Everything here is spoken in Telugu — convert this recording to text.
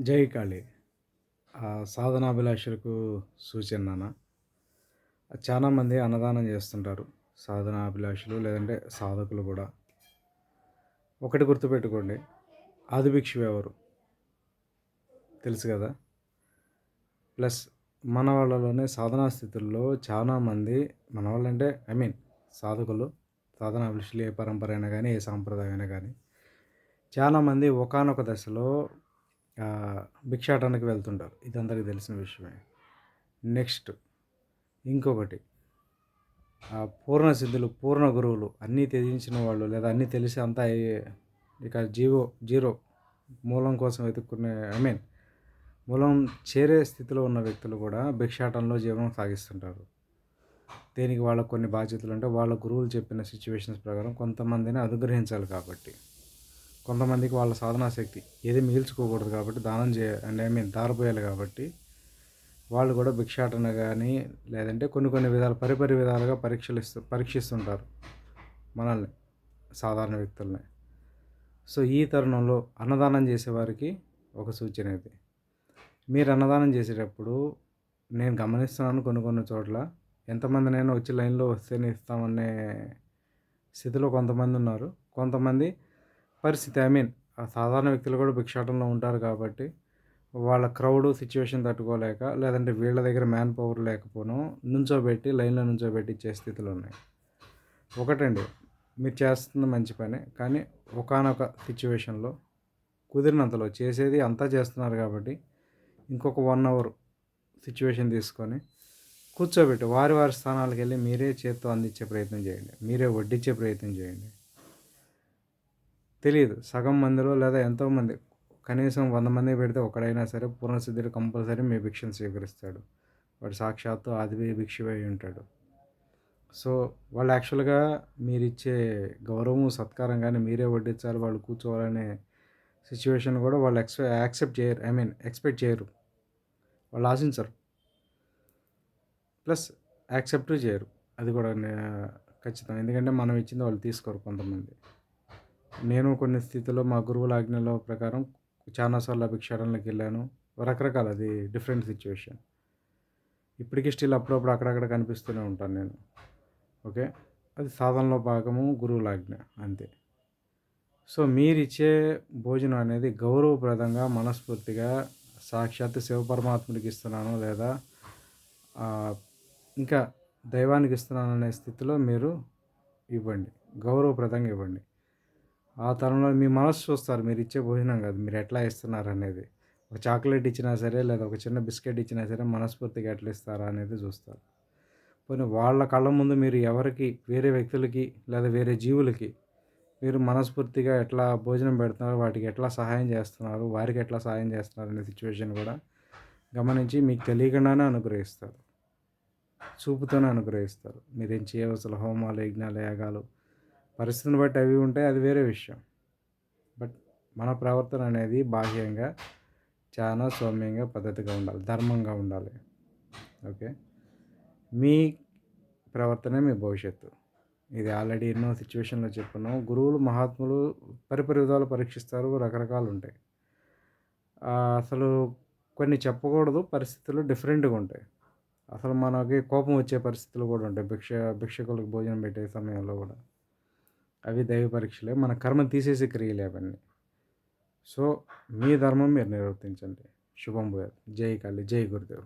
జై కాళీ. ఆ సాధనాభిలాషులకు సూచన నాన్న. చాలామంది అన్నదానం చేస్తుంటారు. సాధనాభిలాషులు లేదంటే సాధకులు కూడా. ఒకటి గుర్తుపెట్టుకోండి. ఆదిభిక్షు ఎవరు? తెలుసు కదా? ప్లస్ మన వాళ్ళలోనే సాధనా స్థితుల్లో చాలామంది మన వాళ్ళంటే ఐ మీన్ సాధకులు సాధనాభిలాషులు ఏ పరంపర అయినా కానీ ఏ సాంప్రదాయం అయినా కానీ చాలామంది ఒకానొక దశలో భిక్షాటానికి వెళ్తుంటారు. ఇది అందరికీ తెలిసిన విషయమే. నెక్స్ట్ ఇంకొకటి. పూర్ణ సిద్ధులు పూర్ణ గురువులు అన్నీ త్యజించిన వాళ్ళు లేదా అన్నీ తెలిసి అంతా ఇక జీవో జీరో మూలం కోసం వెతుక్కునే ఐ మీన్ మూలం చేరే స్థితిలో ఉన్న వ్యక్తులు కూడా భిక్షాటంలో జీవనం సాగిస్తుంటారు. దీనికి వాళ్ళకు కొన్ని బాధ్యతలు అంటే వాళ్ళ గురువులు చెప్పిన సిచ్యువేషన్స్ ప్రకారం కొంతమందిని అనుగ్రహించాలి కాబట్టి. కొంతమందికి వాళ్ళ సాధనా శక్తి. ఏది మిగిల్చుకోకూడదు కాబట్టి దానం చేయ అండ్ ఐ మీన్ దారిపోయాలి కాబట్టి వాళ్ళు కూడా భిక్షాటన కానీ లేదంటే కొన్ని కొన్ని విధాలు పరిపరి విధాలుగా పరీక్షలు ఇస్తూ పరీక్షిస్తుంటారు మనల్ని సాధారణ వ్యక్తుల్ని. సో ఈ తరుణంలో అన్నదానం చేసేవారికి ఒక సూచన ఇది. మీరు అన్నదానం చేసేటప్పుడు నేను గమనిస్తున్నాను కొన్ని కొన్ని చోట్ల ఎంతమందినైనా వచ్చి లైన్లో వస్తేనే ఇస్తామనే స్థితిలో కొంతమంది ఉన్నారు. కొంతమంది పరిస్థితి ఐ మీన్ సాధారణ వ్యక్తులు కూడా భిక్షాటంలో ఉంటారు కాబట్టి వాళ్ళ క్రౌడ్ సిచ్యువేషన్ తట్టుకోలేక లేదంటే వీళ్ళ దగ్గర మ్యాన్ పవర్ లేకపోను నుంచోబెట్టి లైన్లో నుంచోబెట్టి ఇచ్చే స్థితిలో ఉన్నాయి. ఒకటండి మీరు చేస్తున్న మంచి పని కానీ ఒకనొక సిచ్యువేషన్లో కుదిరినంతలో చేసేది అంతా చేస్తున్నారు కాబట్టి ఇంకొక వన్ అవర్ సిచ్యువేషన్ తీసుకొని కూర్చోబెట్టి వారి వారి స్థానాలకు వెళ్ళి మీరే చేత్తో అందించే ప్రయత్నం చేయండి మీరే వడ్డించే ప్రయత్నం చేయండి. తెలియదు సగం మందిలో లేదా ఎంతోమంది కనీసం వంద మంది పెడితే ఒకడైనా సరే పూర్ణసిద్ధుడు కంపల్సరీ మీ భిక్షను స్వీకరిస్తాడు. వాడు సాక్షాత్తు ఆదివే భిక్షువై ఉంటాడు. సో వాళ్ళు యాక్చువల్గా మీరు ఇచ్చే గౌరవం సత్కారం కానీ మీరే వడ్డించాలి వాళ్ళు కూర్చోవాలనే సిచ్యువేషన్ కూడా వాళ్ళు ఎక్స్ యాక్సెప్ట్ చేయరు. ఐ మీన్ ఎక్స్పెక్ట్ చేయరు. వాళ్ళు ఆశించరు. ప్లస్ యాక్సెప్ట్ చేయరు. అది కూడా ఖచ్చితం. ఎందుకంటే మనం ఇచ్చింది వాళ్ళు తీసుకోరు కొంతమంది. నేను కొన్ని స్థితిలో మా గురువుల ఆజ్ఞల ప్రకారం చాలాసార్లు భిక్షాటనలోకి వెళ్ళాను రకరకాల అది డిఫరెంట్ సిచ్యువేషన్. ఇప్పటికీ స్టిల్ అప్పుడప్పుడు అక్కడక్కడ కనిపిస్తూనే ఉంటాను నేను. ఓకే? అది సాధనలో భాగము గురువుల ఆజ్ఞ అంతే. సో మీరిచ్చే భోజనం అనేది గౌరవప్రదంగా మనస్ఫూర్తిగా సాక్షాత్ శివపరమాత్ముడికి ఇస్తున్నాను లేదా ఇంకా దైవానికి ఇస్తున్నాను అనే స్థితిలో మీరు ఇవ్వండి. గౌరవప్రదంగా ఇవ్వండి. ఆ తరంలో మీ మనసు చూస్తారు మీరు ఇచ్చే భోజనం కాదు మీరు ఎట్లా ఇస్తున్నారు అనేది. ఒక చాక్లెట్ ఇచ్చినా సరే లేదా ఒక చిన్న బిస్కెట్ ఇచ్చినా సరే మనస్ఫూర్తిగా ఎట్లా ఇస్తారా అనేది చూస్తారు. పోనీ వాళ్ళ కళ్ళ ముందు మీరు ఎవరికి వేరే వ్యక్తులకి లేదా వేరే జీవులకి మీరు మనస్ఫూర్తిగా ఎట్లా భోజనం పెడుతున్నారు వాటికి ఎట్లా సహాయం చేస్తున్నారు వారికి ఎట్లా సహాయం చేస్తున్నారు అనే సిచ్యువేషన్ కూడా గమనించి మీకు తెలియకుండానే అనుగ్రహిస్తారు. చూపుతోనే అనుగ్రహిస్తారు. మీరేం చేయవలసిన హోమాలు యజ్ఞాలు యాగాలు పరిస్థితిని బట్టి అవి ఉంటాయి అది వేరే విషయం. బట్ మన ప్రవర్తన అనేది బాహ్యంగా చాలా సౌమ్యంగా పద్ధతిగా ఉండాలి. ధర్మంగా ఉండాలి. ఓకే? మీ ప్రవర్తనే మీ భవిష్యత్తు. ఇది ఆల్రెడీ ఎన్నో సిచ్యువేషన్లో చెప్పున్నాం గురువులు మహాత్ములు పరిపరి విధాలు పరీక్షిస్తారు. రకరకాలు ఉంటాయి. అసలు కొన్ని చెప్పకూడదు. పరిస్థితులు డిఫరెంట్గా ఉంటాయి. అసలు మనకి కోపం వచ్చే పరిస్థితులు కూడా ఉంటాయి. భిక్ష భిక్షకులకు భోజనం పెట్టే సమయంలో కూడా. అవి దైవ పరీక్షలే. మన కర్మ తీసేసే క్రియలే అవన్నీ. సో మీ ధర్మం మీరు నిర్వర్తించండి. శుభం పోయారు జై కాళీ. జై గురుదేవ్.